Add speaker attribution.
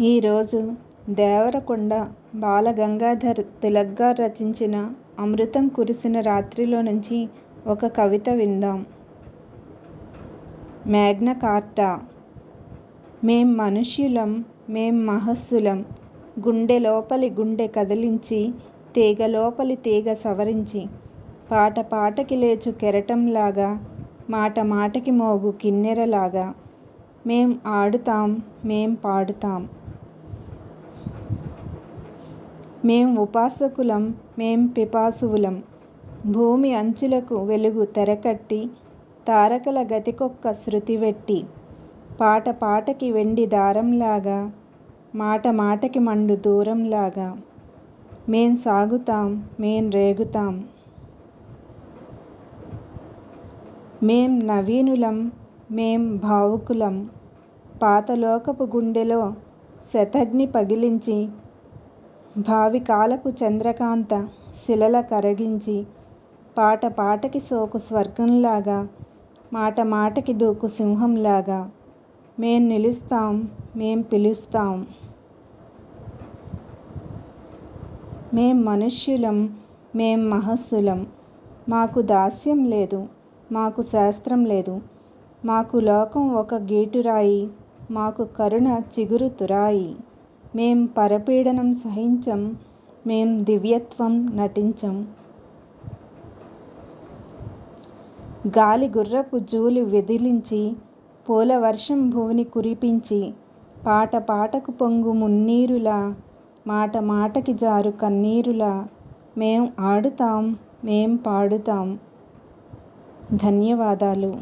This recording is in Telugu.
Speaker 1: ఈరోజు దేవరకొండ బాలగంగాధర్ తిలక్ గారు రచించిన అమృతం కురిసిన రాత్రిలో నుంచి ఒక కవిత విందాం. Magna Carta. మేం మనుష్యులం మేం మహస్సులం. గుండె లోపలి గుండె కదిలించి తీగ లోపలి తీగ సవరించి. పాట పాటకి లేచు కెరటంలాగా మాట మాటకి మోగు కిన్నెరలాగా. మేం ఆడుతాం మేం పాడుతాం. మేం ఉపాసకులం మేం పిపాసువులం. భూమి అంచులకు వెలుగు తెరకట్టి తారకల గతికొక్క శృతి వెట్టి. పాట పాటకి వెండి దారంలాగా మాట మాటకి మండు దూరంలాగా. మేం సాగుతాం మేం రేగుతాం. మేం నవీనులం మేం భావుకులం. పాతలోకపు గుండెలో శతఘ్ని పగిలించి భావికాలపు చంద్రకాంత శిలల కరగించి పాట పాటకి సోకు స్వర్గంలాగా మాట మాటకి దూకు సింహంలాగా. మేం నిలుస్తాం మేం పిలుస్తాం. మేం మనుష్యులం మేం మహస్సులం. మాకు దాస్యం లేదు మాకు శాస్త్రం లేదు. మాకు లోకం ఒక గీటురాయి మాకు కరుణ చిగురు తురాయి. మేం పరపీడనం సహించం మేం దివ్యత్వం నటించం. గాలి గుర్రపు జూలు వెదిలించి పూల వర్షం భువిని కురిపించి పాట పాటకు పొంగు మున్నీరులా మాట మాటకి జారు కన్నీరులా మేం ఆడుతాం మేం పాడుతాం. ధన్యవాదాలు.